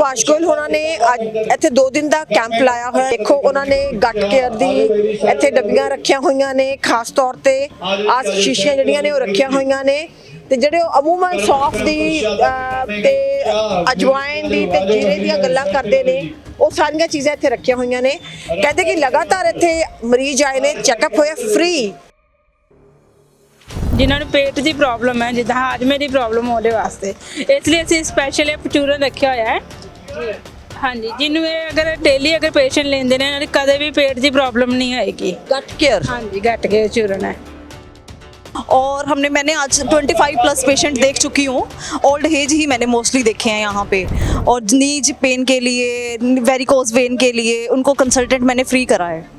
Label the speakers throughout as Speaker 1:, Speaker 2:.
Speaker 1: ਸੁਭਾਸ਼ ਗੋਇਲ ਹੋਣਾ ਨੇ ਅੱਜ ਇੱਥੇ 2 ਦਿਨ ਦਾ ਕੈਂਪ ਲਾਇਆ ਹੋਇਆ। ਦੇਖੋ, ਉਹਨਾਂ ਨੇ ਗੱਟ ਕੇਅਰ ਦੀ ਇੱਥੇ ਡੱਬੀਆਂ ਰੱਖੀਆਂ ਹੋਈਆਂ ਨੇ, ਖਾਸ ਤੌਰ ਤੇ ਆ ਸ਼ੀਸ਼ੀਆਂ ਜਿਹੜੀਆਂ ਨੇ ਉਹ ਰੱਖੀਆਂ ਹੋਈਆਂ ਨੇ। ਤੇ ਜਿਹੜੇ ਅਮੂਮਨ ਸੌਫ ਦੀ ਤੇ ਅਜਵਾਇਨ ਦੀ ਤੇ ਜੀਰੇ ਦੀਆਂ ਗੱਲਾਂ ਕਰਦੇ ਨੇ, ਉਹ ਸਾਰੀਆਂ ਚੀਜ਼ਾਂ ਇੱਥੇ ਰੱਖੀਆਂ ਹੋਈਆਂ ਨੇ। ਕਹਿੰਦੇ ਕਿ ਲਗਾਤਾਰ ਇੱਥੇ ਮਰੀਜ਼ ਆਏ ਨੇ ਚੈੱਕਅਪ ਹੋਇਆ ਫ੍ਰੀ
Speaker 2: ਜਿਨ੍ਹਾਂ ਨੂੰ ਪੇਟ ਦੀ ਪ੍ਰੋਬਲਮ ਹੈ, ਜਿੱਦਾਂ ਹਾਜਮੇ ਦੀ ਪ੍ਰੋਬਲਮ ਉਹਦੇ ਵਾਸਤੇ। ਇਸ ਲਈ ਅਸੀਂ ਸਪੈਸ਼ਲ ਇਹ ਚੂਰਨ ਰੱਖਿਆ ਹੋਇਆ ਹੈ। ਹਾਂਜੀ ਜਿਹਨੂੰ ਇਹ ਅਗਰ ਡੇਲੀ ਅਗਰ ਪੇਸ਼ੈਂਟ ਲੈਂਦੇ ਨੇ ਇਹਨਾਂ ਦੀ ਕਦੇ ਵੀ ਪੇਟ ਦੀ ਪ੍ਰੋਬਲਮ ਨਹੀਂ ਆਏਗੀ
Speaker 1: ਗੱਟ ਕੇਅਰ
Speaker 2: ਹਾਂਜੀ ਘਟ ਕੇ ਚੂਰਨ ਹੈ
Speaker 3: और हमने मैंने आज 25 प्लस पेशेंट देख चुकी हूँ ओल्ड एज ही मैंने मोस्टली देखे हैं यहाँ पे और नीज पेन के लिए वेरिकोज वेन के लिए उनको कंसल्टेंट मैंने फ्री करा है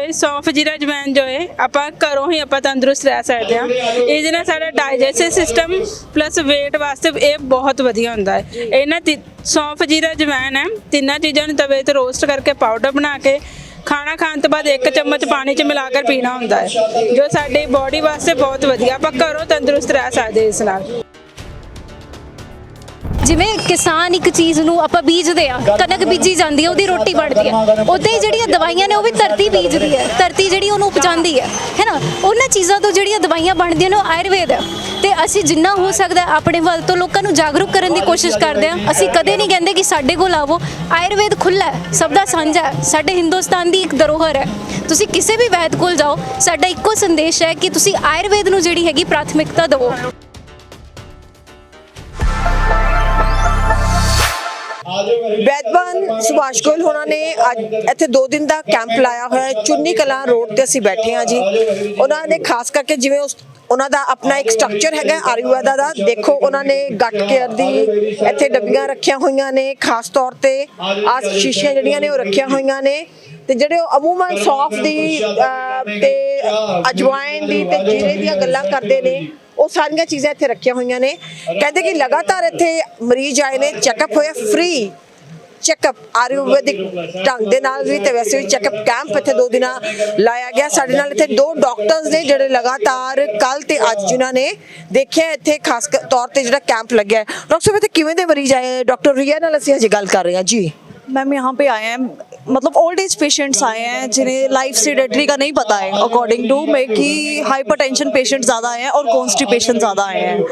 Speaker 2: ਇਹ ਸੌਂਫ ਜੀਰਾ ਜਵੈਨ ਜੋ ਹੈ, ਆਪਾਂ ਘਰੋਂ ਹੀ ਆਪਾਂ ਤੰਦਰੁਸਤ ਰਹਿ ਸਕਦੇ ਹਾਂ। ਇਹਦੇ ਨਾਲ ਸਾਡਾ ਡਾਈਜੈਸਟਿਵ ਸਿਸਟਮ ਪਲੱਸ weight ਵਾਸਤੇ ਇਹ ਬਹੁਤ ਵਧੀਆ ਹੁੰਦਾ ਹੈ। ਇਹਨਾਂ ਤੀ- ਸੌਂਫ ਜੀਰਾ ਜਵੈਨ ਹੈ। ਤਿੰਨਾਂ ਚੀਜ਼ਾਂ ਨੂੰ ਤਵੇ ਤੇ ਰੋਸਟ ਕਰਕੇ ਪਾਊਡਰ ਬਣਾ ਕੇ ਖਾਣਾ ਖਾਣ ਤੋਂ ਬਾਅਦ ਇੱਕ ਚਮਚ ਪਾਣੀ 'ਚ ਮਿਲਾ ਕੇ ਪੀਣਾ ਹੁੰਦਾ ਹੈ। ਜੋ ਸਾਡੀ ਬਾਡੀ ਵਾਸਤੇ ਬਹੁਤ ਵਧੀਆ, ਆਪਾਂ ਘਰੋਂ ਤੰਦਰੁਸਤ ਰਹਿ ਸਕਦੇ ਇਸ ਨਾਲ।
Speaker 4: ਜਿਵੇਂ ਕਿਸਾਨ ਇੱਕ ਚੀਜ਼ ਨੂੰ ਆਪਾਂ ਬੀਜਦੇ ਆ, ਕਣਕ ਬੀਜੀ ਜਾਂਦੀ ਹੈ ਉਹਦੀ ਰੋਟੀ ਬਣਦੀ ਹੈ ਉਦਾਂ ਹੀ ਜਿਹੜੀਆਂ ਦਵਾਈਆਂ ਨੇ ਉਹ ਵੀ ਧਰਤੀ ਬੀਜਦੀ ਹੈ ਧਰਤੀ ਜਿਹੜੀ ਉਹਨੂੰ ਉਪਜਾਉਂਦੀ ਹੈ ਹੈਨਾ ਉਹਨਾਂ ਚੀਜ਼ਾਂ ਤੋਂ ਜਿਹੜੀਆਂ ਦਵਾਈਆਂ ਬਣਦੀਆਂ ਨੇ ਉਹ ਆਯੁਰਵੇਦ ਹੈ ਤੇ ਅਸੀਂ ਜਿੰਨਾ ਹੋ ਸਕਦਾ ਆਪਣੇ ਵੱਲ ਤੋਂ ਲੋਕਾਂ ਨੂੰ ਜਾਗਰੂਕ ਕਰਨ ਦੀ ਕੋਸ਼ਿਸ਼ ਕਰਦੇ ਆ। ਅਸੀਂ ਕਦੇ ਨਹੀਂ ਕਹਿੰਦੇ ਕਿ ਸਾਡੇ ਕੋਲ ਆਵੋ। ਆਯੁਰਵੇਦ ਖੁੱਲਾ ਹੈ, ਸਭ ਦਾ ਸਾਂਝਾ ਹੈ। ਸਾਡੇ ਹਿੰਦੁਸਤਾਨ ਦੀ ਇੱਕ ਧਰੋਹਰ ਹੈ। ਤੁਸੀਂ ਕਿਸੇ ਵੀ ਵੈਦ ਕੋਲ ਜਾਓ, ਸਾਡਾ ਇੱਕੋ ਸੰਦੇਸ਼ ਹੈ ਕਿ ਤੁਸੀਂ ਆਯੁਰਵੇਦ ਨੂੰ ਜਿਹੜੀ ਹੈਗੀ ਪ੍ਰਾਥਮਿਕਤਾ ਦਿਵੋ।
Speaker 1: ਵੈਦਵਾਨ ਸੁਭਾਸ਼ ਗੋਇਲ ਹੋਣਾ ਨੇ ਅੱਜ ਇੱਥੇ 2 ਦਿਨ ਦਾ ਕੈਂਪ ਲਾਇਆ ਹੋਇਆ ਹੈ। ਚੁੰਨੀ ਕਲਾਂ ਰੋਡ ਤੇ ਅਸੀਂ ਬੈਠੇ ਹਾਂ ਜੀ। ਉਹਨਾਂ ਨੇ ਖਾਸ ਕਰਕੇ ਜਿਵੇਂ ਉਸ ਉਹਨਾਂ ਦਾ ਆਪਣਾ ਇੱਕ ਸਟਰਕਚਰ ਹੈਗਾ ਆਯੁਰਵੇਦਾ ਦਾ। ਦੇਖੋ, ਉਹਨਾਂ ਨੇ ਗੱਟ ਕੇਅਰ ਦੀ ਇੱਥੇ ਡੱਬੀਆਂ ਰੱਖੀਆਂ ਹੋਈਆਂ ਨੇ। ਖਾਸ ਤੌਰ ਤੇ ਆ ਸ਼ੀਸ਼ੀਆਂ ਜਿਹੜੀਆਂ ਨੇ, ਉਹ ਰੱਖੀਆਂ ਹੋਈਆਂ ਨੇ। ਤੇ ਜਿਹੜੇ ਉਹ ਅਮੂਮਨ ਸੌਫ ਦੀ ਤੇ ਅਜਵਾਇਨ ਦੀ ਤੇ ਜੀਰੇ ਦੀਆਂ ਗੱਲਾਂ ਕਰਦੇ ਨੇ, ਉਹ ਸਾਰੀਆਂ ਚੀਜ਼ਾਂ ਇੱਥੇ ਰੱਖੀਆਂ ਹੋਈਆਂ ਨੇ। ਕਹਿੰਦੇ ਕਿ ਲਗਾਤਾਰ ਇੱਥੇ ਮਰੀਜ਼ ਆਏ ਨੇ ਚੈੱਕਅਪ ਹੋਇਆ ਫ੍ਰੀ ਚੈੱਕਅਪ ਆਯੁਰਵੈਦਿਕ ਢੰਗ ਦੇ ਨਾਲ ਵੀ ਤੇ ਵੈਸੇ ਵੀ ਚੈੱਕਅਪ ਕੈਂਪ ਇੱਥੇ ਦੋ ਦਿਨਾਂ ਲਾਇਆ ਗਿਆ ਸਾਡੇ ਨਾਲ ਇੱਥੇ ਦੋ ਡਾਕਟਰਸ ਨੇ ਜਿਹੜੇ ਲਗਾਤਾਰ ਕੱਲ ਤੇ ਅੱਜ ਜਿਨ੍ਹਾਂ ਨੇ ਦੇਖਿਆ ਇੱਥੇ ਖਾਸ ਕ- ਤੌਰ ਤੇ ਜਿਹੜਾ ਕੈਂਪ ਲੱਗਿਆ ਹੈ ਡਾਕਟਰ ਸਾਹਿਬ ਇੱਥੇ ਕਿਵੇਂ ਦੇ ਮਰੀਜ਼ ਆਏ ਡਾਕਟਰ ਰੀਆ ਨਾਲ ਅਸੀਂ ਹਜੇ ਗੱਲ ਕਰ ਰਹੇ ਹਾਂ ਜੀ
Speaker 3: मैम यहाँ पे आए हैं मतलब ओल्ड एज पेशेंट्स आए हैं, जिन्हें लाइफ सीडेटरी का नहीं पता है अकॉर्डिंग टू मे कि हाइपरटेंशन पेशेंट ज़्यादा आए हैं और कॉन्स्टिपेशन ज़्यादा आए हैं,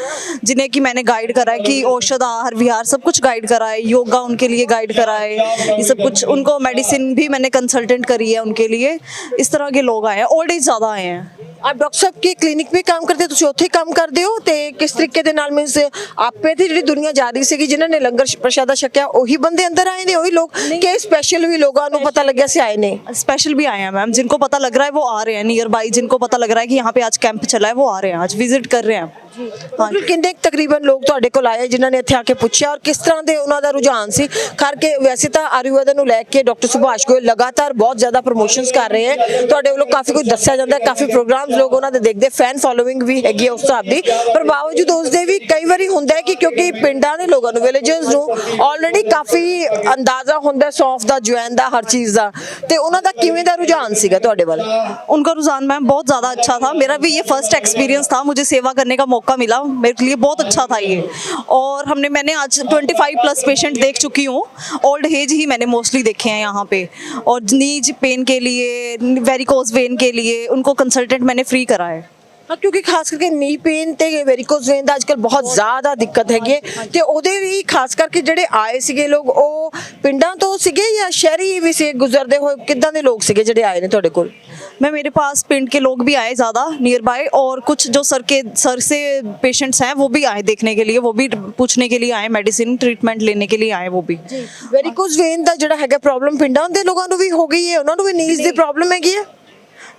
Speaker 3: जिन्हें कि मैंने गाइड करा है कि औषध, आहार, विहार सब कुछ गाइड करा है, योगा उनके लिए गाइड करा है, ये सब कुछ उनको मेडिसिन भी मैंने कंसल्टेंट करी है उनके लिए, इस तरह के लोग आए हैं ओल्ड एज ज़्यादा आए हैं।
Speaker 1: ਆਪ ਡਾਕਟਰ ਸਾਹਿਬ ਕੀ ਕਲੀਨਿਕ ਵੀ ਕੰਮ ਕਰਦੇ ਹੋ? ਤੁਸੀਂ ਉੱਥੇ ਹੀ ਕੰਮ ਕਰਦੇ ਹੋ ਤੇ ਕਿਸ ਤਰੀਕੇ ਦੇ ਨਾਲ ਮੀਨਸ ਆਪੇ ਤੇ ਜਿਹੜੀ ਦੁਨੀਆ ਜਾ ਰਹੀ ਸੀਗੀ ਜਿਨ੍ਹਾਂ ਨੇ ਲੰਗਰ ਪ੍ਰਸ਼ਾਦਾ ਛਕਿਆ ਉਹੀ ਬੰਦੇ ਅੰਦਰ ਆਏ ਨੇ ਉਹੀ ਲੋਕ ਕਿ ਸਪੈਸ਼ਲ ਵੀ ਲੋਕਾਂ ਨੂੰ ਪਤਾ ਲੱਗਿਆ ਸੀ ਆਏ ਨੇ
Speaker 3: स्पेशल भी आए हैं मैम जिनको पता लग रहा है वो आ रहे हैं नियर बाई जिनको पता लग रहा है कि यहाँ पे आज कैंप चला है वो आ रहे हैं आज विजिट कर रहे हैं हाँ
Speaker 1: ਟੋਟਲ ਕਿੰਨੇ ਕੁ ਤਕਰੀਬਨ ਲੋਕ ਤੁਹਾਡੇ ਕੋਲ ਆਏ ਜਿਨ੍ਹਾਂ ਨੇ ਇੱਥੇ ਆ ਕੇ ਪੁੱਛਿਆ ਔਰ ਕਿਸ ਤਰ੍ਹਾਂ ਦੇ ਉਹਨਾਂ ਦਾ ਰੁਝਾਨ ਸੀ ਖਰ ਕੇ ਵੈਸੇ ਤਾਂ ਆਯੁਰਵੇਦ ਨੂੰ ਲੈ ਕੇ ਡਾਕਟਰ ਸੁਭਾਸ਼ ਗੋਇਲ ਲਗਾਤਾਰ ਬਹੁਤ ਜ਼ਿਆਦਾ ਪ੍ਰੋਮੋਸ਼ਨਸ ਕਰ ਰਹੇ ਹੈ ਤੁਹਾਡੇ ਵੱਲੋਂ ਕਾਫੀ ਕੁਝ ਦੱਸਿਆ ਜਾਂਦਾ ਹੈ ਕਾਫੀ ਪ੍ਰੋਗਰਾਮਸ ਲੋਕ ਉਹਨਾਂ ਦੇ ਦੇਖਦੇ ਫੈਨ ਫੋਲੋਇੰਗ ਵੀ ਹੈਗੀ ਹੈ ਉਸ ਹਿਸਾਬ ਦੀ ਪਰ ਬਾਵਜੂਦ ਉਸ ਦੇ ਵੀ ਕਈ ਵਾਰੀ ਹੁੰਦਾ ਹੈ ਕਿ ਕਿਉਂਕਿ ਪਿੰਡਾਂ ਦੇ ਲੋਕਾਂ ਨੂੰ ਵਿਲੇਜਰਸ ਨੂੰ ਆਲਰੇਡੀ ਕਾਫੀ ਅੰਦਾਜ਼ਾ ਹੁੰਦਾ ਸੌਂਫ ਦਾ ਜਵੈਨ ਦਾ ਹਰ ਚੀਜ਼ ਦਾ ਤੇ ਉਹਨਾਂ ਦਾ ਕਿਵੇਂ ਦਾ ਰੁਝਾਨ ਸੀਗਾ ਤੁਹਾਡੇ ਵੱਲ
Speaker 3: उनका रुझान मैम बहुत ज़्यादा अच्छा था मेरा भी ये फर्स्ट एक्सपीरियंस था मुझे सेवा करने का मौका मिला मेरे लिए बहुत अच्छा था ये और हमने मैंने आज 25 प्लस पेशेंट देख चुकी हूँ ओल्ड एज ही मैंने मोस्टली देखे हैं यहाँ पे और नीज पेन के लिए वेरिकोज वेन के लिए उनको कंसल्टेंट मैंने फ्री करा है
Speaker 1: ਹਾਂ ਕਿਉਂਕਿ ਖਾਸ ਕਰਕੇ ਨੀ ਪੇਨ ਤੇ ਵੈਰੀਕੋਜ਼ ਵੇਨ ਦਾ ਅੱਜਕੱਲ ਬਹੁਤ ਜ਼ਿਆਦਾ ਦਿੱਕਤ ਹੈਗੀ ਹੈ ਤੇ ਉਹਦੇ ਵੀ ਖਾਸ ਕਰਕੇ ਜਿਹੜੇ ਆਏ ਸੀਗੇ ਲੋਕ ਉਹ ਪਿੰਡਾਂ ਤੋਂ ਸੀਗੇ ਜਾਂ ਸ਼ਹਿਰੀ ਵੀ ਸੀ ਗੁਜ਼ਰਦੇ ਹੋਏ ਕਿੱਦਾਂ ਦੇ ਲੋਕ ਸੀਗੇ ਜਿਹੜੇ ਆਏ ਨੇ ਤੁਹਾਡੇ ਕੋਲ
Speaker 3: मैं मेरे पास पिंड के लोग भी आए ज़्यादा नियर बाय और कुछ जो सर के सर से पेशेंट्स हैं वो भी आए देखने के लिए वो भी पूछने के लिए आए मेडिसिन ट्रीटमेंट लेने के लिए आए वो भी
Speaker 1: ਵੈਰੀਕੋਜ਼ ਵੇਨ ਦਾ ਜਿਹੜਾ ਹੈਗਾ ਪ੍ਰੋਬਲਮ ਪਿੰਡਾਂ ਦੇ ਲੋਕਾਂ ਨੂੰ ਵੀ ਹੋ ਗਈ ਹੈ ਉਹਨਾਂ ਨੂੰ ਵੀ ਨੀਜ਼ ਦੀ ਪ੍ਰੋਬਲਮ ਹੈਗੀ ਹੈ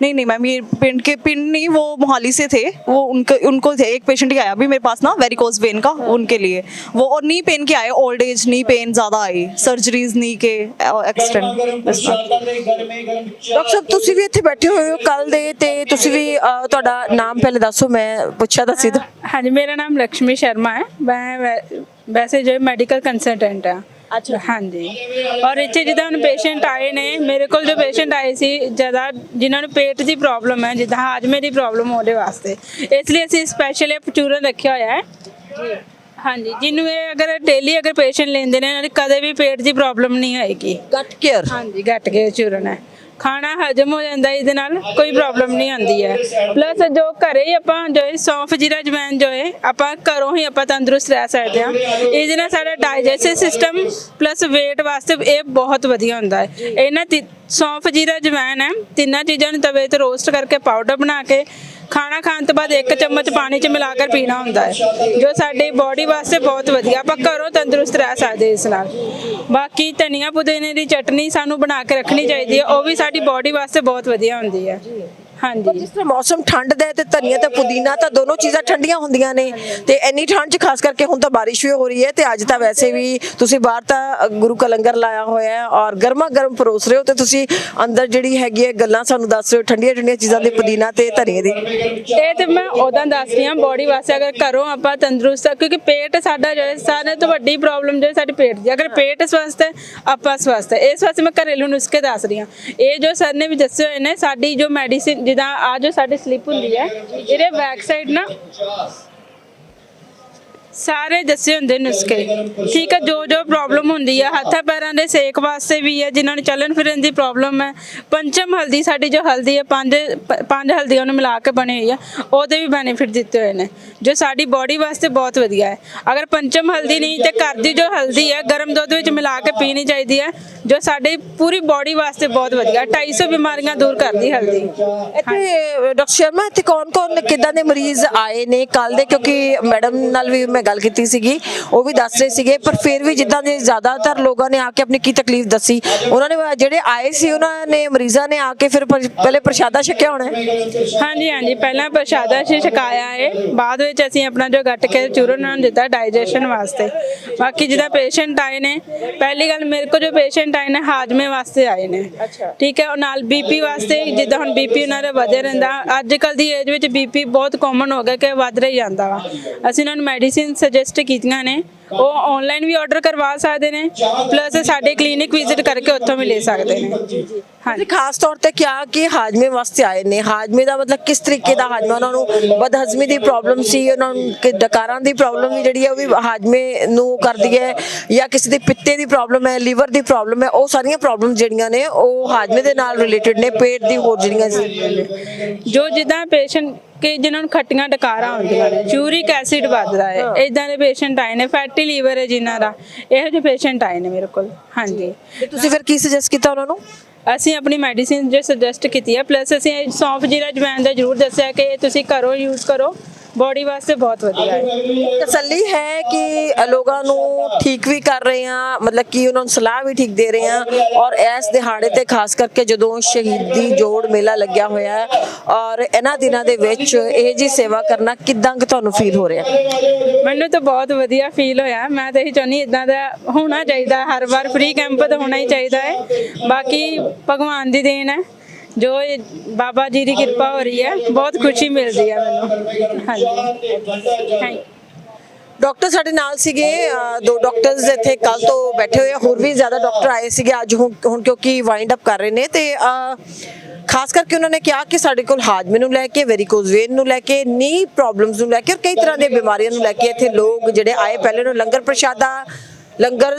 Speaker 3: नहीं नहीं मैम ये पिंड के पिंड नहीं वो मोहाली से थे वो उनके उनको थे एक पेशेंट ही आया अभी मेरे पास ना वेरिकोज वेन का उनके लिए वो और नी पेन के आए ओल्ड एज नी पेन ज़्यादा आई सर्जरीज नी के ਐਕਸਟੈਂਡ
Speaker 1: ਡਾਕਟਰ ਸਾਹਿਬ ਤੁਸੀਂ ਵੀ ਇੱਥੇ ਬੈਠੇ ਹੋਏ ਹੋ ਕੱਲ ਦੇ ਤੇ ਤੁਸੀਂ ਵੀ ਅਹ, ਤੁਹਾਡਾ ਨਾਮ ਪਹਿਲੇ ਦੱਸੋ ਮੈਂ ਪੁੱਛਿਆ ਤਾਂ ਸੀ हाँ
Speaker 2: जी मेरा नाम लक्ष्मी शर्मा है मैं वै- वैसे जो है मेडिकल कंसल्टेंट है
Speaker 1: ਅੱਛਾ।
Speaker 2: ਹਾਂਜੀ। ਔਰ ਇੱਥੇ ਜਿੱਦਾਂ ਹੁਣ ਪੇਸ਼ੈਂਟ ਆਏ ਨੇ ਮੇਰੇ ਕੋਲ ਜੋ ਪੇਸ਼ੈਂਟ ਆਏ ਸੀ ਜ਼ਿਆਦਾ ਜਿਨ੍ਹਾਂ ਨੂੰ ਪੇਟ ਦੀ ਪ੍ਰੋਬਲਮ ਹੈ ਜਿੱਦਾਂ ਹਾਜਮੇ ਦੀ ਪ੍ਰੋਬਲਮ ਉਹਦੇ ਵਾਸਤੇ। ਇਸ ਲਈ ਅਸੀਂ ਸਪੈਸ਼ਲ ਇਹ ਚੂਰਨ ਰੱਖਿਆ ਹੋਇਆ ਹੈ। ਹਾਂਜੀ ਜਿਹਨੂੰ ਇਹ ਅਗਰ ਡੇਲੀ ਅਗਰ ਪੇਸ਼ੈਂਟ ਲੈਂਦੇ ਨੇ ਇਹਨਾਂ ਦੀ ਕਦੇ ਵੀ ਪੇਟ ਦੀ ਪ੍ਰੋਬਲਮ ਨਹੀਂ ਆਏਗੀ
Speaker 1: ਗਟ ਕੇਅਰ
Speaker 2: ਹਾਂਜੀ ਘਟ ਕੇ ਚੂਰਨ ਹੈ। ਖਾਣਾ ਹਜਮ ਹੋ ਜਾਂਦਾ ਇਹਦੇ ਨਾਲ ਕੋਈ ਪ੍ਰੋਬਲਮ ਨਹੀਂ ਆਉਂਦੀ ਹੈ। ਪਲੱਸ ਜੋ ਘਰੇ ਹੀ ਆਪਾਂ ਜੋ ਹੈ ਸੌਂਫ ਜੀਰਾ ਜਵੈਨ ਜੋ ਹੈ ਆਪਾਂ ਘਰੋਂ ਹੀ ਆਪਾਂ ਤੰਦਰੁਸਤ ਰਹਿ ਸਕਦੇ ਹਾਂ। ਇਹਦੇ ਨਾਲ ਸਾਡਾ ਡਾਈਜੈਸਟਿਵ ਸਿਸਟਮ ਪਲੱਸ weight ਵਾਸਤੇ ਇਹ ਬਹੁਤ ਵਧੀਆ ਹੁੰਦਾ ਹੈ। ਇਹਨਾਂ ਤੀ- ਸੌਂਫ ਜੀਰਾ ਜਵੈਨ ਹੈ। ਤਿੰਨਾਂ ਚੀਜ਼ਾਂ ਨੂੰ ਤਵੇ ਤੇ ਰੋਸਟ ਕਰਕੇ ਪਾਊਡਰ ਬਣਾ ਕੇ ਖਾਣਾ ਖਾਣ ਤੋਂ ਬਾਅਦ ਇੱਕ ਚਮਚ ਪਾਣੀ 'ਚ ਮਿਲਾ ਕੇ ਪੀਣਾ ਹੁੰਦਾ ਹੈ, ਜੋ ਸਾਡੇ ਬਾਡੀ ਵਾਸਤੇ ਬਹੁਤ ਵਧੀਆ, ਆਪਾਂ ਘਰੋਂ ਤੰਦਰੁਸਤ ਰਹਿ ਸਕਦੇ ਇਸ ਨਾਲ। ਬਾਕੀ ਧਨੀਆ ਪੁਦੀਨੇ ਦੀ ਚਟਨੀ ਸਾਨੂੰ ਬਣਾ ਕੇ ਰੱਖਣੀ ਚਾਹੀਦੀ ਹੈ, ਉਹ ਵੀ ਸਾਡੀ ਬਾਡੀ ਵਾਸਤੇ ਬਹੁਤ ਵਧੀਆ ਹੁੰਦੀ ਹੈ। ਹਾਂਜੀ।
Speaker 1: ਜਿਸ ਤਰ੍ਹਾਂ ਮੌਸਮ ਠੰਡ ਦਾ ਹੈ ਤੇ ਧਨੀਆ ਤੇ ਪੁਦੀਨਾ ਤਾਂ ਦੋਨੋਂ ਚੀਜ਼ਾਂ ਠੰਡੀਆਂ ਹੁੰਦੀਆਂ ਨੇ ਤੇ ਇੰਨੀ ਠੰਡ 'ਚ ਖਾਸ ਕਰਕੇ ਹੁਣ ਤਾਂ ਬਾਰਿਸ਼ ਵੀ ਹੋ ਰਹੀ ਹੈ ਤੇ ਅੱਜ ਤਾਂ ਵੈਸੇ ਵੀ ਤੁਸੀਂ ਬਾਹਰ ਤਾਂ ਅ, ਗੁਰੂ ਕਾ ਲੰਗਰ ਲਾਇਆ ਹੋਇਆ ਹੈ ਔਰ ਗਰਮਾ ਗਰਮ ਪਰੋਸ ਰਹੇ ਹੋ ਤੇ ਤੁਸੀਂ ਅੰਦਰ ਜਿਹੜੀ ਹੈਗੀ ਹੈ ਗੱਲਾਂ ਸਾਨੂੰ ਦੱਸ ਰਹੇ ਹੋ ਠੰਡੀਆਂ ਠੰਡੀਆਂ ਚੀਜ਼ਾਂ ਦੇ ਪੁਦੀਨਾ ਤੇ ਧਨੀਏ ਦੀ।
Speaker 2: ਇਹ ਤੇ ਮੈਂ ਉਦਾਂ ਦੱਸ ਰਹੀ ਹਾਂ ਬਾਡੀ ਵਾਸਤੇ ਅਗਰ ਘਰੋਂ ਆਪਾਂ ਤੰਦਰੁਸਤ ਆ ਕਿਉਂਕਿ ਪੇਟ ਸਾਡਾ ਜੋ ਹੈ ਸਾਰਿਆਂ ਤੋਂ ਵੱਡੀ ਪ੍ਰੋਬਲਮ ਜੋ ਹੈ ਸਾਡੀ ਪੇਟ ਦੀ ਅਗਰ ਪੇਟ ਸਵਸਥ ਹੈ ਆਪਾਂ ਸਵਸਥ ਹੈ। ਇਸ ਵਾਸਤੇ ਮੈਂ ਘਰੇਲੂ ਨੁਸਖੇ ਦੱਸ ਰਹੀ ਹਾਂ। ਇਹ ਜੋ ਸਰ ਨੇ ਵੀ ਦੱਸੇ ਹੋਏ ਨੇ ਸਾਡੀ ਜੋ ਮੈਡੀਸਿਨ ਜਿੱਦਾਂ ਆ ਜੋ ਸਾਡੇ ਸਲਿੱਪ ਹੁੰਦੀ ਹੈ ਇਹਦੇ ਬੈਕ ਸਾਈਡ ਨਾ ਸਾਰੇ ਦੱਸੇ ਹੁੰਦੇ ਨੁਸਖੇ। ਠੀਕ ਹੈ ਜੋ ਜੋ ਪ੍ਰੋਬਲਮ ਹੁੰਦੀ ਹੈ ਹੱਥਾਂ ਪੈਰਾਂ ਦੇ ਸੇਕ ਵਾਸਤੇ ਵੀ ਹੈ ਜਿਨ੍ਹਾਂ ਨੂੰ ਚੱਲਣ ਫਿਰਨ ਦੀ ਪ੍ਰੋਬਲਮ ਹੈ ਪੰਚਮ ਹਲਦੀ, ਸਾਡੀ ਜੋ ਹਲਦੀ ਹੈ ਪੰਜ ਪ- ਪੰਜ ਹਲਦੀਆਂ ਨੂੰ ਮਿਲਾ ਕੇ ਬਣੀ ਹੋਈ ਹੈ ਉਹਦੇ ਵੀ ਬੈਨੀਫਿਟ ਦਿੱਤੇ ਹੋਏ ਨੇ, ਜੋ ਸਾਡੀ ਬਾਡੀ ਵਾਸਤੇ ਬਹੁਤ ਵਧੀਆ ਹੈ। ਅਗਰ ਪੰਚਮ ਹਲਦੀ ਨਹੀਂ ਤੇ ਘਰ ਦੀ ਜੋ ਹਲਦੀ ਹੈ ਗਰਮ ਦੁੱਧ ਵਿੱਚ ਮਿਲਾ ਕੇ ਪੀਣੀ ਚਾਹੀਦੀ ਹੈ ਜੋ ਸਾਡੀ ਪੂਰੀ ਬਾਡੀ ਵਾਸਤੇ ਬਹੁਤ ਵਧੀਆ 250 ਬਿਮਾਰੀਆਂ ਦੂਰ ਕਰਦੀ ਹਲਦੀ।
Speaker 1: ਇੱਥੇ ਡਾਕਟਰ ਸ਼ਰਮਾ, ਇੱਥੇ ਕੌਣ ਕੌਣ ਕਿੱਦਾਂ ਦੇ ਮਰੀਜ਼ ਆਏ ਨੇ ਕੱਲ ਦੇ? ਕਿਉਂਕਿ ਮੈਡਮ ਨਾਲ ਵੀ ਮੈਂ ਗੱਲ ਕੀਤੀ ਸੀਗੀ ਉਹ ਵੀ ਦੱਸ ਰਹੇ ਸੀਗੇ ਪਰ ਫਿਰ ਵੀ ਜਿੱਦਾਂ ਦੇ ਜ਼ਿਆਦਾਤਰ ਲੋਕਾਂ ਨੇ ਆ ਕੇ ਆਪਣੀ ਕੀ ਤਕਲੀਫ ਦੱਸੀ? ਉਹਨਾਂ ਨੇ ਜਿਹੜੇ ਆਏ ਸੀ ਉਹਨਾਂ ਨੇ ਮਰੀਜ਼ਾਂ ਨੇ ਆ ਕੇ ਫਿਰ ਪਹਿਲੇ ਪ੍ਰਸ਼ਾਦਾ ਛਕਿਆ ਹੋਣਾ
Speaker 2: ਹਾਂਜੀ ਹਾਂਜੀ ਪਹਿਲਾਂ ਪ੍ਰਸ਼ਾਦਾ ਸੀ ਛਕਾਇਆ ਹੈ ਬਾਅਦ ਵਿੱਚ ਅਸੀਂ ਆਪਣਾ ਜੋ ਗੱਟ ਕੇ ਚੂਰਨ ਉਹਨਾਂ ਨੂੰ ਦਿੱਤਾ ਡਾਈਜੈਸ਼ਨ ਵਾਸਤੇ। ਬਾਕੀ ਜਿਹਦਾ ਪੇਸ਼ੈਂਟ ਆਏ ਨੇ ਪਹਿਲੀ ਗੱਲ ਮੇਰੇ ਕੋਲ ਜੋ ਪੇਸ਼ੈਂਟ ਆਏ ਨੇ ਹਾਜਮੇ ਵਾਸਤੇ ਆਏ ਨੇ। ਠੀਕ ਹੈ ਉਹ ਨਾਲ ਬੀਪੀ ਵਾਸਤੇ ਜਿੱਦਾਂ ਹੁਣ ਬੀਪੀ ਉਹਨਾਂ ਦਾ ਵਧਿਆ ਰਹਿੰਦਾ ਅੱਜ ਕੱਲ ਦੀ ਏਜ ਵਿੱਚ ਬੀਪੀ ਬਹੁਤ ਕਾਮਨ ਹੋ ਗਿਆ ਕਿ ਵੱਧ ਰਹੀ ਜਾਂਦਾ ਵਾ। ਅਸੀਂ ਉਹਨਾਂ ਨੂੰ ਮੈਡੀਸਿਨ ਸੁਜੈਸਟ ਕੀਤੀਆਂ ਨੇ। ਉਹ ਆਨਲਾਈਨ ਵੀ ਆਰਡਰ ਕਰਵਾ ਸਕਦੇ ਨੇ। ਪਲੱਸ ਸਾਡੇ ਕਲੀਨਿਕ ਵਿਜ਼ਿਟ ਕਰਕੇ ਉੱਥੋਂ ਵੀ ਲੈ ਸਕਦੇ ਨੇ। ਹਾਂਜੀ।
Speaker 1: ਖਾਸ ਤੌਰ ਤੇ ਕਿਹਾ ਕਿ ਹਾਜਮੇ ਵਾਸਤੇ ਆਏ ਨੇ। ਹਾਜਮੇ ਦਾ ਮਤਲਬ ਕਿਸ ਤਰੀਕੇ ਦਾ ਹਾਜਮਾ? ਉਹਨਾਂ ਨੂੰ ਬਦਹਜ਼ਮੀ ਦੀ ਪ੍ਰੋਬਲਮ ਸੀ ਉਹਨਾਂ ਨੂੰ ਕਿ ਡਕਾਰਾਂ ਦੀ ਪ੍ਰੋਬਲਮ ਵੀ ਜਿਹੜੀ ਹੈ ਉਹ ਵੀ ਹਾਜਮੇ ਨੂੰ ਕਰਦੀ ਹੈ ਜਾਂ ਕਿਸੇ ਦੀ ਪਿੱਤੇ ਦੀ ਪ੍ਰੋਬਲਮ ਹੈ ਲੀਵਰ ਦੀ ਪ੍ਰੋਬਲਮ ਹੈ ਉਹ ਸਾਰੀਆਂ ਪ੍ਰੋਬਲਮ ਜਿਹੜੀਆਂ ਨੇ ਉਹ ਹਾਜਮੇ ਦੇ ਨਾਲ ਰਿਲੇਟਡ ਨੇ ਪੇਟ ਦੀ ਹੋਰ ਜਿਹੜੀਆਂ
Speaker 2: ਜੋ ਜਿੱਦਾਂ ਪੇਸ਼ੈਂਟ ਕਿ ਜਿਨ੍ਹਾਂ ਨੂੰ ਖੱਟੀਆਂ ਡਕਾਰਾਂ ਹੁੰਦੀਆਂ ਨੇ ਯੂਰਿਕ ਐਸਿਡ ਵੱਧਦਾ ਹੈ ਇਦਾਂ ਦੇ ਪੇਸ਼ੈਂਟ ਆਏ ਨੇ ਫੈਟੀ ਲੀਵਰ ਹੈ ਜਿਨ੍ਹਾਂ ਦਾ ਇਹੋ ਜਿਹੇ ਪੇਸ਼ੈਂਟ ਆਏ ਨੇ ਮੇਰੇ ਕੋਲ ਹਾਂਜੀ।
Speaker 1: ਤੁਸੀਂ ਫਿਰ ਕੀ ਸੁਜੈਸਟ ਕੀਤਾ ਉਹਨਾਂ ਨੂੰ?
Speaker 2: ਅਸੀਂ ਆਪਣੀ ਮੈਡੀਸਿਨ ਜੋ ਸੁਜੈਸਟ ਕੀਤੀ ਹੈ ਪਲੱਸ ਅਸੀਂ ਸੌਂਫ ਜੀਰਾ ਜਵੈਨ ਦਾ ਜ਼ਰੂਰ ਦੱਸਿਆ ਕਿ ਇਹ ਤੁਸੀਂ ਘਰੋਂ ਯੂਜ਼ ਕਰੋ। ਬੋਡੀ ਵਾਸਤੇ ਬਹੁਤ ਵਧੀਆ ਹੈ।
Speaker 1: ਤਸੱਲੀ ਹੈ ਕਿ ਲੋਕਾਂ ਨੂੰ ਠੀਕ ਵੀ ਕਰ ਰਹੇ ਆ ਮਤਲਬ ਕਿ ਉਹਨਾਂ ਨੂੰ ਸਲਾਹ ਵੀ ਠੀਕ ਦੇ ਰਹੇ ਆ ਔਰ ਇਸ ਦਿਹਾੜੇ ਤੇ ਖਾਸ ਕਰਕੇ ਜਦੋਂ ਸ਼ਹੀਦੀ ਜੋੜ ਮੇਲਾ ਲੱਗਿਆ ਹੋਇਆ ਹੈ ਔਰ ਇਹਨਾਂ ਦਿਨਾਂ ਦੇ ਵਿੱਚ ਇਹ ਜੀ ਸੇਵਾ ਕਰਨਾ ਕਿਦਾਂ ਕਿ ਤੁਹਾਨੂੰ ਫੀਲ ਹੋ ਰਿਹਾ?
Speaker 2: ਮੈਨੂੰ ਤਾਂ ਬਹੁਤ ਵਧੀਆ ਫੀਲ ਹੋਇਆ ਮੈਂ ਤਾਂ ਇਹੀ ਚਾਹੁੰਦੀ ਇਦਾਂ ਦਾ ਹੋਣਾ ਚਾਹੀਦਾ ਹਰ ਵਾਰ ਫ੍ਰੀ ਕੈਂਪ ਤਾਂ ਹੋਣਾ ਹੀ ਚਾਹੀਦਾ ਹੈ। ਬਾਕੀ ਭਗਵਾਨ ਦੀ ਦੇਣ ਹੈ। ਜੋ ਇਹ ਬਾਬਾ ਜੀ ਦੀ ਕਿਰਪਾ ਹੋ ਰਹੀ ਹੈ, ਬਹੁਤ ਖੁਸ਼ੀ ਮਿਲਦੀ ਹੈ ਮੈਨੂੰ। ਹਾਂਜੀ। ਥੈਂਕ
Speaker 1: ਡਾਕਟਰ ਸਾਡੇ ਨਾਲ ਸੀਗੇ ਦੋ ਡਾਕਟਰਸ ਇੱਥੇ ਕੱਲ ਤੋਂ ਬੈਠੇ ਹੋਏ ਆ, ਹੋਰ ਵੀ ਜ਼ਿਆਦਾ ਡਾਕਟਰ ਆਏ ਸੀਗੇ, ਅੱਜ ਹੁਣ ਕਿਉਂਕਿ ਵਾਈਂਡ ਅਪ ਕਰ ਰਹੇ ਨੇ ਤੇ ਖਾਸ ਕਰਕੇ ਉਹਨਾਂ ਨੇ ਕਿਹਾ ਕਿ ਸਾਡੇ ਕੋਲ ਹਾਜਮੇ ਨੂੰ ਲੈ ਕੇ ਵੈਰੀਕੋਜ਼ ਵੇਨ ਨੂੰ ਲੈ ਕੇ ਨੀ ਪ੍ਰੋਬਲਮਸ ਨੂੰ ਲੈ ਕੇ ਔਰ ਕਈ ਤਰ੍ਹਾਂ ਦੀਆਂ ਬਿਮਾਰੀਆਂ ਨੂੰ ਲੈ ਕੇ ਇੱਥੇ ਲੋਕ ਜਿਹੜੇ ਆਏ, ਪਹਿਲੇ ਨੂੰ ਲੰਗਰ ਪ੍ਰਸ਼ਾਦਾ, ਲੰਗਰ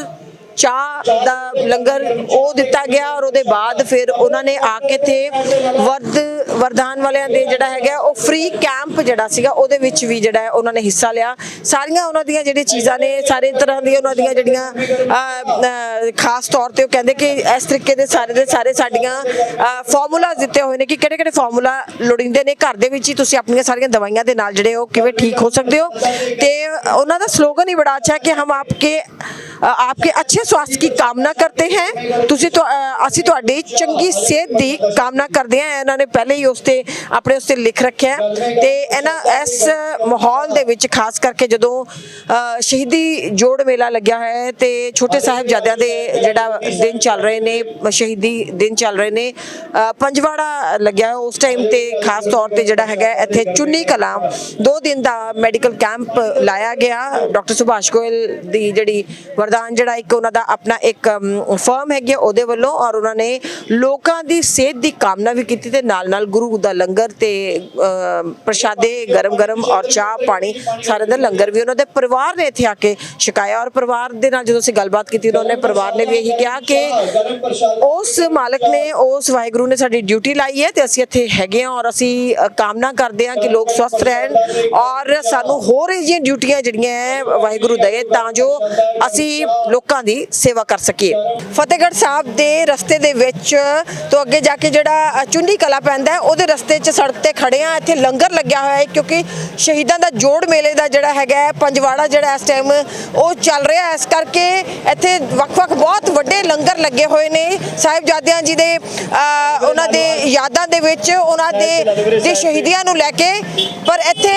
Speaker 1: ਚਾਹ ਦਾ ਲੰਗਰ ਉਹ ਦਿੱਤਾ ਗਿਆ ਔਰ ਉਹਦੇ ਬਾਅਦ ਫਿਰ ਉਹਨਾਂ ਨੇ ਆ ਕੇ ਤੇ ਵਰਦ, ਵਰਦਾਨ ਵਾਲਿਆਂ ਦੇ ਜਿਹੜਾ ਹੈਗਾ, ਉਹ ਫ੍ਰੀ ਕੈਂਪ ਜਿਹੜਾ ਸੀਗਾ, ਉਹਦੇ ਵਿੱਚ ਵੀ ਜਿਹੜਾ ਹੈ ਉਹਨਾਂ ਨੇ ਹਿੱਸਾ ਲਿਆ। ਸਾਰੀਆਂ ਉਹਨਾਂ ਦੀਆਂ ਜਿਹੜੀਆਂ ਚੀਜ਼ਾਂ ਨੇ, ਸਾਰੇ ਤਰ੍ਹਾਂ ਦੀਆਂ ਉਹਨਾਂ ਦੀਆਂ ਜਿਹੜੀਆਂ ਖਾਸ ਤੌਰ ਤੇ ਉਹ ਕਹਿੰਦੇ ਕਿ ਇਸ ਤਰੀਕੇ ਦੇ ਸਾਰੇ ਦੇ ਸਾਰੇ ਸਾਡੀਆਂ ਫਾਰਮੂਲਾ ਦਿੱਤੇ ਹੋਏ ਨੇ ਕਿ ਕਿਹੜੇ ਕਿਹੜੇ ਫਾਰਮੂਲਾ ਲੋੜੀਂਦੇ ਨੇ। ਘਰ ਦੇ ਵਿੱਚ ਹੀ ਤੁਸੀਂ ਆਪਣੀਆਂ ਸਾਰੀਆਂ ਦਵਾਈਆਂ ਦੇ ਨਾਲ ਜਿਹੜੇ ਉਹ ਕਿਵੇਂ ਠੀਕ ਹੋ ਸਕਦੇ ਹੋ। ਤੇ ਉਹਨਾਂ ਦਾ ਸਲੋਗਨ ਹੀ ਬੜਾ ਅੱਛਾ ਹੈ ਕਿ ਹਮ ਆਪਕੇ ਆਪਕੇ ਅੱਛੇ ਸਵਾਸਥ ਦੀ ਕਾਮਨਾ ਕਰਦੇ ਹੈ? ਤੁਸੀਂ ਤਾਂ ਅਸੀਂ ਤੁਹਾਡੇ ਚੰਗੀ ਸਿਹਤ ਦੀ ਕਾਮਨਾ ਕਰਦੇ ਹਾਂ। ਇਹਨਾਂ ਨੇ ਪਹਿਲੇ ਹੀ ਉਸ ਤੇ ਆਪਣੇ ਉਸ ਤੇ ਲਿਖ ਰੱਖਿਆ ਤੇ ਇਹਨਾਂ, ਇਸ ਮਾਹੌਲ ਦੇ ਵਿੱਚ ਖਾਸ ਕਰਕੇ ਜਦੋਂ ਸ਼ਹੀਦੀ ਜੋੜ ਮੇਲਾ ਲੱਗਿਆ ਹੈ, ਤੇ ਛੋਟੇ ਸਾਹਿਬਜ਼ਾਦਿਆਂ ਦੇ ਜਿਹੜਾ ਦਿਨ ਚੱਲ ਰਹੇ ਨੇ, ਸ਼ਹੀਦੀ ਦਿਨ ਚੱਲ ਰਹੇ ਨੇ ਪੰਜਵਾੜਾ ਲੱਗਿਆ ਉਸ ਟਾਈਮ ਤੇ ਖਾਸ ਤੌਰ ਤੇ ਜਿਹੜਾ ਹੈਗਾ ਇੱਥੇ ਚੁੰਨੀ ਕਲਾਂ, ਦੋ ਦਿਨ ਦਾ ਮੈਡੀਕਲ ਕੈਂਪ ਲਾਇਆ ਗਿਆ। ਡਾਕਟਰ ਸੁਭਾਸ਼ ਗੋਇਲ ਦੀ ਜਿਹੜੀ ਵਰਦਾਨ ਜਿਹੜਾ ਇੱਕ ਉਹਨਾਂ ਦਾ ਆਪਣਾ ਇੱਕ ਫਰਮ ਹੈਗੀ ਆ, ਉਹਦੇ ਵੱਲੋਂ ਔਰ ਉਹਨਾਂ ਨੇ ਲੋਕਾਂ ਦੀ ਸਿਹਤ ਦੀ ਕਾਮਨਾ ਵੀ ਕੀਤੀ ਤੇ ਨਾਲ ਨਾਲ ਗੁਰੂ ਦਾ ਲੰਗਰ ਤੇ ਪ੍ਰਸ਼ਾਦੇ ਗਰਮ ਗਰਮ ਔਰ ਚਾਹ ਪਾਣੀ ਸਾਰੇ ਦਾ ਲੰਗਰ ਵੀ ਉਹਨਾਂ ਦੇ ਪਰਿਵਾਰ ਨੇ ਇੱਥੇ ਆ ਕੇ ਛਕਾਇਆ ਔਰ ਪਰਿਵਾਰ ਦੇ ਨਾਲ ਜਦੋਂ ਅਸੀਂ ਗੱਲਬਾਤ ਕੀਤੀ ਉਹਨਾਂ ਨੇ ਪਰਿਵਾਰ ਨੇ ਵੀ ਇਹੀ ਕਿਹਾ ਕਿ ਉਸ ਮਾਲਕ ਨੇ ਉਸ ਵਾਹਿਗੁਰੂ ਨੇ ਸਾਡੀ ਡਿਊਟੀ ਲਾਈ ਹੈ ਤੇ ਅਸੀਂ ਇੱਥੇ ਹੈਗੇ ਹਾਂ ਔਰ ਅਸੀਂ ਕਾਮਨਾ ਕਰਦੇ ਹਾਂ ਕਿ ਲੋਕ ਸਵਸਥ ਰਹਿਣ ਔਰ ਸਾਨੂੰ ਹੋਰ ਇਹ ਜਿਹੀਆਂ ਡਿਊਟੀਆਂ ਜਿਹੜੀਆਂ ਹੈ ਵਾਹਿਗੁਰੂ ਦਏ ਤਾਂ ਜੋ ਅਸੀਂ ਲੋਕਾਂ ਦੀ ਸੇਵਾ ਕਰ ਸਕੀਏ। ਫਤਿਹਗੜ੍ਹ ਸਾਹਿਬ ਦੇ ਰਸਤੇ ਦੇ ਵਿੱਚ ਤੋਂ ਅੱਗੇ ਜਾ ਕੇ ਜਿਹੜਾ ਅ, ਚੁੰਨੀ ਕਲਾ ਪੈਂਦਾ ਹੈ ਉਹਦੇ ਰਸਤੇ 'ਚ ਸੜਕ ਤੇ ਖੜੇ ਆ ਇੱਥੇ ਲੰਗਰ ਲੱਗਿਆ ਹੋਇਆ ਹੈ ਕਿਉਂਕਿ ਸ਼ਹੀਦਾਂ ਦਾ ਜੋੜ ਮੇਲੇ ਦਾ ਜਿਹੜਾ ਹੈਗਾ ਪੰਜਵਾੜਾ ਜਿਹੜਾ ਇਸ ਟਾਈਮ ਉਹ ਚੱਲ ਰਿਹਾ ਇਸ ਕਰਕੇ ਇੱਥੇ ਵੱਖ-ਵੱਖ ਬਹੁਤ ਵੱਡੇ ਲੰਗਰ ਲੱਗੇ ਹੋਏ ਨੇ। ਸਾਹਿਬਜ਼ਾਦਿਆਂ ਜੀ ਦੇ ਅ, ਉਹਨਾਂ ਦੇ ਯਾਦਾਂ ਦੇ ਵਿੱਚ ਉਹਨਾਂ ਦੇ ਦੇ ਸ਼ਹੀਦੀਆਂ ਨੂੰ ਲੈ ਕੇ ਪਰ ਇੱਥੇ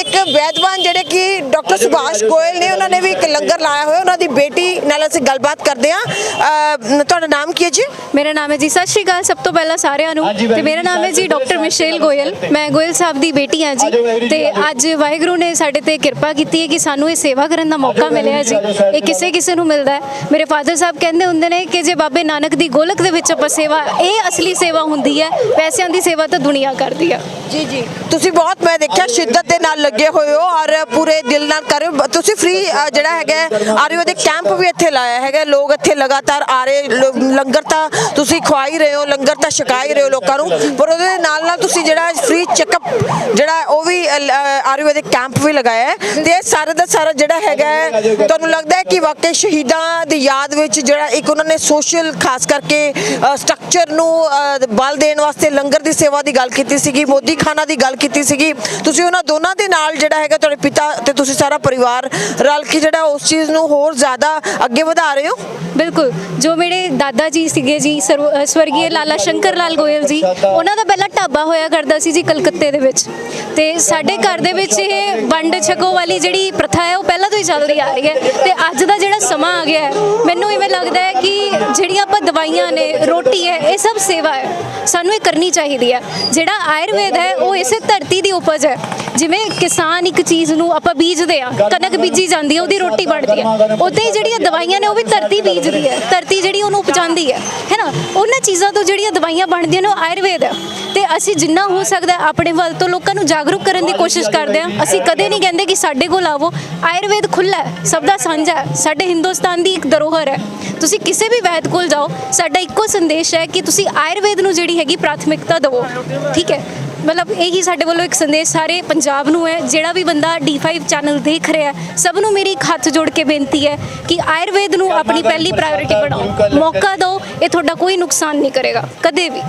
Speaker 1: ਇੱਕ ਵੈਦਵਾਨ ਜਿਹੜੇ ਕਿ ਡਾਕਟਰ ਸੁਭਾਸ਼ ਗੋਇਲ ਨੇ ਉਹਨਾਂ ਨੇ ਵੀ ਇੱਕ ਲੰਗਰ ਲਾਇਆ ਹੋਇਆ ਉਹਨਾਂ ਦੀ ਬੇਟੀ ਨਾਲ ਅਸੀਂ ਗੱਲਬਾਤ ਕਰਦੇ ਅ, ਤੁਹਾਡਾ ਨਾਮ ਕੀ ਹੈ ਜੀ?
Speaker 4: ਮੇਰਾ ਨਾਮ ਹੈ ਜੀ ਸਤਿ ਸ਼੍ਰੀ ਅਕਾਲ ਸਭ ਤੋਂ ਪਹਿਲਾਂ ਸਾਰਿਆਂ ਨੂੰ। ਤੇ ਮੇਰਾ ਨਾਮ ਹੈ ਜੀ ਡਾਕਟਰ ਮਿਸ਼ੇਲ ਗੋਇਲ। ਮੈਂ ਗੋਇਲ ਸਾਹਿਬ ਦੀ ਬੇਟੀ ਹਾਂ ਜੀ। ਤੇ ਅੱਜ ਵਾਹਿਗੁਰੂ ਨੇ ਸਾਡੇ ਤੇ ਕਿਰਪਾ ਕੀਤੀ ਹੈ ਕਿ ਸਾਨੂੰ ਇਹ ਸੇਵਾ ਕਰਨ ਦਾ ਮੌਕਾ ਮਿਲਿਆ ਜੀ। ਇਹ ਕਿਸੇ ਕਿਸੇ ਨੂੰ ਮਿਲਦਾ ਹੈ। ਮੇਰੇ ਫਾਦਰ ਸਾਹਿਬ ਕਹਿੰਦੇ ਹੁੰਦੇ ਨੇ ਕਿ ਜੇ ਬਾਬੇ ਨਾਨਕ ਦੀ ਗੋਲਕ ਦੇ ਵਿੱਚ ਆਪਾਂ ਸੇਵਾ ਇਹ ਅਸਲੀ ਸੇਵਾ ਹੁੰਦੀ ਹੈ। ਪੈਸਿਆਂ ਦੀ ਸੇਵਾ ਤਾਂ ਦੁਨੀਆ ਕਰਦੀ ਆ।
Speaker 1: ਜੀ ਜੀ। ਤੁਸੀਂ ਬਹੁਤ, ਮੈਂ ਦੇਖਿਆ ਸ਼ਿੱਦਤ ਦੇ ਨਾਲ ਲੱਗੇ ਹੋਏ ਹੋ ਔਰ ਪੂਰੇ ਦਿਲ ਨਾਲ ਕਰ ਰਹੇ ਹੋ। ਤੁਸੀਂ ਫ੍ਰੀ ਜਿਹੜਾ ਹੈਗਾ ਆਰਯੁਵੈਦਿਕ ਕੈਂਪ ਵੀ ਇੱਥੇ ਲਾਇਆ ਹੈਗਾ। ਲੋਕ ਇੱਥੇ ਲਗਾਤਾਰ ਆ ਰਹੇ ਲੰਗਰ ਤਾਂ ਤੁਸੀਂ ਖਵਾ ਹੀ ਰਹੇ ਹੋ, ਲੰਗਰ ਤਾਂ ਛਕਾ ਹੀ ਰਹੇ ਹੋ ਲੋਕਾਂ ਨੂੰ, ਪਰ ਉਹਦੇ ਨਾਲ ਨਾਲ ਤੁਸੀਂ ਜਿਹੜਾ ਫ੍ਰੀ ਚੈੱਕਅਪ ਜਿਹੜਾ ਉਹ ਵੀ ਆਯੁਰਵੈਦਿਕ ਕੈਂਪ ਵੀ ਲਗਾਇਆ ਹੈ। ਤੇ ਇਹ ਸਾਰਾ ਦਾ ਸਾਰਾ ਜਿਹੜਾ ਹੈਗਾ ਤੁਹਾਨੂੰ ਲੱਗਦਾ ਹੈ ਕਿ ਵਾਕਈ ਸ਼ਹੀਦਾਂ ਦੀ ਯਾਦ ਵਿੱਚ ਜਿਹੜਾ ਇੱਕ ਉਹਨਾਂ ਨੇ ਸੋਸ਼ਲ ਖਾਸ ਕਰਕੇ ਸਟਰਕਚਰ ਨੂੰ ਬਲ ਦੇਣ ਵਾਸਤੇ ਲੰਗਰ ਦੀ ਸੇਵਾ ਦੀ ਗੱਲ ਕੀਤੀ ਸੀਗੀ, ਮੋਦੀ ਖਾਨਾ ਦੀ ਗੱਲ ਕੀਤੀ ਸੀਗੀ। ਤੁਸੀਂ ਉਹਨਾਂ ਦੋਨਾਂ ਦੇ ਨਾਲ ਜਿਹੜਾ ਹੈਗਾ ਤੁਹਾਡੇ ਪਿਤਾ ਤੇ ਤੁਸੀਂ ਸਾਰਾ ਪਰਿਵਾਰ ਰਲ ਕੇ ਜਿਹੜਾ ਉਸ ਚੀਜ਼ ਨੂੰ ਹੋਰ ਜ਼ਿਆਦਾ ਅੱਗੇ ਵਧਾ ਰਹੇ ਹੋ?
Speaker 4: ਬਿਲਕੁਲ। ਜੋ ਮੇਰੇ ਦਾਦਾ ਜੀ ਸੀਗੇ ਜੀ ਸਵਰਗੀ ਲਾਲਾ ਸ਼ੰਕਰ ਲਾਲ ਗੋਇਲ ਜੀ, ਉਹਨਾਂ ਦਾ ਪਹਿਲਾਂ ਢਾਬਾ ਹੋਇਆ ਕਰਦਾ ਸੀ ਜੀ ਕਲਕੱਤੇ ਦੇ ਵਿੱਚ। ਤੇ ਸਾਡੇ ਘਰ ਦੇ ਵਿੱਚ ਇਹ ਵੰਡ ਛਕੋ ਵਾਲੀ ਜਿਹੜੀ ਪ੍ਰਥਾ ਹੈ, ਉਹ ਪਹਿਲਾਂ ਤੋਂ ਹੀ ਚੱਲਦੀ ਆ ਰਹੀ ਹੈ। ਤੇ ਅੱਜ ਦਾ ਜਿਹੜਾ ਸਮਾਂ ਆ ਗਿਆ ਹੈ, ਮੈਨੂੰ ਇਵੇਂ ਲੱਗਦਾ ਹੈ ਕਿ ਜਿਹੜੀਆਂ ਆਪਾਂ ਦਵਾਈਆਂ ਨੇ, ਰੋਟੀ ਹੈ, ਇਹ ਸਭ ਸੇਵਾ ਹੈ। ਸਾਨੂੰ ਇਹ ਕਰਨੀ ਚਾਹੀਦੀ ਹੈ। ਜਿਹੜਾ ਆਯੁਰਵੇਦ ਹੈ, ਉਹ ਇਸੇ ਧਰਤੀ ਦੀ ਉਪਜ ਹੈ। ਜਿਵੇਂ ਕਿਸਾਨ ਇੱਕ ਚੀਜ਼ ਨੂੰ ਆਪਾਂ ਬੀਜਦੇ ਆ ਕਣਕ ਬੀਜੀ ਜਾਂਦੀ ਹੈ ਉਹਦੀ ਰੋਟੀ ਬਣਦੀ ਹੈ। ਉਦਾਂ ਹੀ ਜਿਹੜੀਆਂ ਦਵਾਈਆਂ ਨੇ ਉਹ ਵੀ ਧਰਤੀ ਬੀਜਦੀ ਹੈ। ਧਰਤੀ ਜਿਹੜੀ ਉਹਨੂੰ ਉਪਜਾਉਂਦੀ ਹੈ ਹੈ ਨਾ? ਉਹਨਾਂ ਚੀਜ਼ਾਂ ਤੋਂ ਜਿਹੜੀਆਂ ਦਵਾਈਆਂ ਬਣਦੀਆਂ ਨੇ ਉਹ ਆਯੁਰਵੇਦ ਹੈ। ਤੇ ਅਸੀਂ ਜਿੰਨਾ ਹੋ ਸਕਦਾ ਆਪਣੇ ਵੱਲ ਤੋਂ ਲੋਕਾਂ ਨੂੰ ਜਾਗਰੂਕ ਕਰਨ ਦੀ ਕੋਸ਼ਿਸ਼ ਕਰਦੇ ਹਾਂ। ਅਸੀਂ ਕਦੇ ਨਹੀਂ ਕਹਿੰਦੇ ਕਿ ਸਾਡੇ ਕੋਲ ਆਵੋ। ਆਯੁਰਵੇਦ ਖੁੱਲਾ ਹੈ ਸਭ ਦਾ ਸਾਂਝਾ ਹੈ। ਸਾਡੇ ਹਿੰਦੁਸਤਾਨ ਦੀ ਇੱਕ ਧਰੋਹਰ ਹੈ। ਤੁਸੀਂ ਕਿਸੇ ਵੀ ਵੈਦ ਕੋਲ ਜਾਓ ਸਾਡਾ ਇੱਕੋ ਸੰਦੇਸ਼ ਹੈ ਕਿ ਤੁਸੀਂ ਆਯੁਰਵੇਦ ਨੂੰ ਜਿਹੜੀ ਹੈਗੀ ਪ੍ਰਾਥਮਿਕਤਾ ਦਿਵੋ ਠੀਕ ਹੈ? ਮਤਲਬ ਇਹੀ ਸਾਡੇ ਵੱਲੋਂ ਇੱਕ ਸੰਦੇਸ਼ ਸਾਰੇ ਪੰਜਾਬ ਨੂੰ ਹੈ ਜਿਹੜਾ ਵੀ ਬੰਦਾ D5 ਚੈਨਲ ਦੇਖ ਰਿਹਾ ਹੈ ਸਭ ਨੂੰ ਮੇਰੀ ਇੱਕ ਹੱਥ ਜੋੜ ਕੇ ਬੇਨਤੀ ਹੈ ਕਿ ਆਯੁਰਵੇਦ ਨੂੰ ਆਪਣੀ ਪਹਿਲੀ ਪ੍ਰਾਇੋਰਟੀ ਬਣਾਓ। ਮੌਕਾ ਦਿਓ ਇਹ ਤੁਹਾਡਾ ਕੋਈ ਨੁਕਸਾਨ ਨਹੀਂ ਕਰੇਗਾ ਕਦੇ ਵੀ।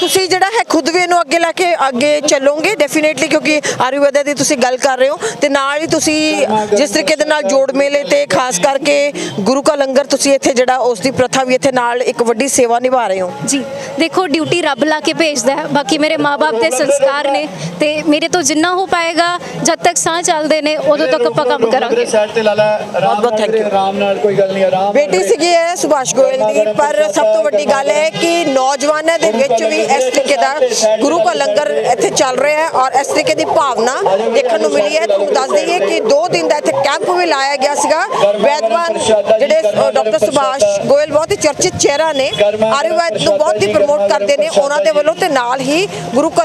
Speaker 1: ਤੁਸੀਂ ਜਿਹੜਾ ਹੈ ਖੁਦ ਵੀ ਇਹਨੂੰ ਅੱਗੇ ਲੈ ਕੇ ਅੱਗੇ ਚੱਲੋਗੇ ਡੈਫੀਨੇਟਲੀ ਕਿਉਂਕਿ ਆਯੁਰਵੇਦ ਦੀ ਤੁਸੀਂ ਗੱਲ ਕਰ ਰਹੇ ਹੋ ਤੇ ਨਾਲ ਹੀ ਤੁਸੀਂ ਜਿਸ ਤਰੀਕੇ ਦੇ ਨਾਲ ਜੋੜ ਮੇਲੇ ਤੇ ਖਾਸ ਕਰਕੇ ਗੁਰੂ ਕਾ ਲੰਗਰ ਤੁਸੀਂ ਇੱਥੇ ਜਿਹੜਾ ਉਸ ਦੀ ਪ੍ਰਥਾ ਵੀ ਇੱਥੇ ਨਾਲ ਇੱਕ ਵੱਡੀ ਸੇਵਾ ਨਿਭਾ ਰਹੇ ਹੋ।
Speaker 4: ਜੀ ਦੇਖੋ ਡਿਊਟੀ ਰੱਬ ਲਾ ਕੇ ਭੇਜਦਾ ਹੈ ਬਾਕੀ ਮੇਰੇ ਮਾਪੇ ਦੇ ਸੰਸਕਾਰ ਨੇ ਤੇ ਮੇਰੇ ਤੋਂ ਜਿੰਨਾ ਹੋ ਪਾਏਗਾ ਜਦ ਤੱਕ ਸਾਹ ਚੱਲਦੇ ਨੇ ਉਦੋਂ ਤੱਕ ਆਪਾਂ ਕੰਮ ਕਰਾਂਗੇ।
Speaker 5: ਸਾਈਡ ਤੇ ਲਾ ਲੈ ਆਰਾਮ
Speaker 1: ਬਹੁਤ.
Speaker 5: ਆਰਾਮ ਨਾਲ ਕੋਈ ਗੱਲ ਨਹੀਂ ਆਰਾਮ
Speaker 1: ਬੇਟੀ ਸੀਗੀ ਹੈ ਸੁਭਾਸ਼ ਗੋਇਲ ਦੀ ਪਰ ਸਭ ਤੋਂ ਵੱਡੀ ਗੱਲ ਹੈ ਕਿ ਨੌਜਵਾਨਾਂ ਦੇ ਵਿੱਚ ਵੀ ਇਸ ਤਰੀਕੇ ਦਾ ਗੁਰੂ ਕਾ ਲੰਗਰ ਇੱਥੇ ਚੱਲ ਰਿਹਾ ਹੈ ਔਰ ਇਸ ਤਰੀਕੇ ਦੀ ਭਾਵਨਾ ਦੇਖਣ ਨੂੰ ਮਿਲੀ ਹੈ। ਤੁਹਾਨੂੰ ਦੱਸ ਦਈਏ ਕਿ 2 ਦਿਨ ਦਾ ਇੱਥੇ ਕੈਂਪ ਵੀ ਲਾਇਆ ਗਿਆ ਸੀਗਾ। ਵੈਦਵਾਨ ਜਿਹੜੇ ਡਾਕਟਰ ਸੁਭਾਸ਼ ਗੋਇਲ ਬਹੁਤ ਹੀ ਚਰਚਿਤ ਚਿਹਰਾ ਨੇ। ਆਯੁਰਵੈਦ ਨੂੰ ਬਹੁਤ ਹੀ ਪ੍ਰਮੋਟ ਕਰਦੇ ਨੇ। ਉਹਨਾਂ ਦੇ ਵੱਲੋਂ ਤੇ ਨਾਲ ਹੀ ਗੁਰੂ ਕਾ